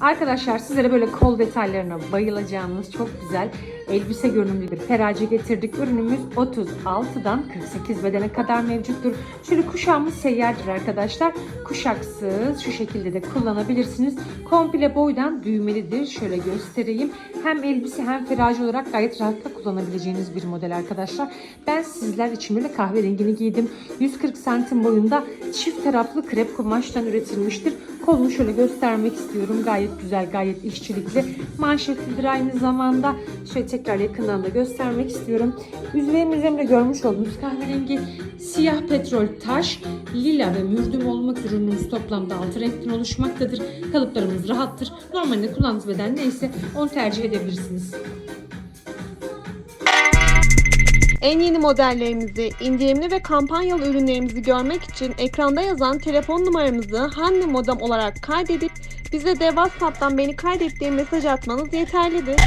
Arkadaşlar sizlere böyle kol detaylarına bayılacağınız çok güzel elbise görünümlü bir ferace getirdik. Ürünümüz 36'dan 48 bedene kadar mevcuttur. Şöyle kuşağımız seyyardır arkadaşlar. Kuşaksız şu şekilde de kullanabilirsiniz. Komple boydan düğmelidir. Şöyle göstereyim. Hem elbise hem ferace olarak gayet rahatlıkla kullanabileceğiniz bir model arkadaşlar. Ben sizler için böyle kahverengini giydim. 140 santim boyunda çift taraflı krep kumaştan üretilmiştir. Kolunu şöyle göstermek istiyorum. Gayet güzel, gayet işçilikli. Manşetlidir aynı zamanda. Şöyle tekrar yakından da göstermek istiyorum. Üzerinin üzerinde görmüş olduğunuz kahverengi siyah petrol taş, lila ve mürdüm olmak ürünümüz toplamda 6 renkten oluşmaktadır. Kalıplarımız rahattır. Normalde kullandığınız beden neyse onu tercih edebilirsiniz. En yeni modellerimizi, indirimli ve kampanyalı ürünlerimizi görmek için ekranda yazan telefon numaramızı Hande Modem olarak kaydedip bize de WhatsApp'tan beni kaydet diye mesaj atmanız yeterlidir.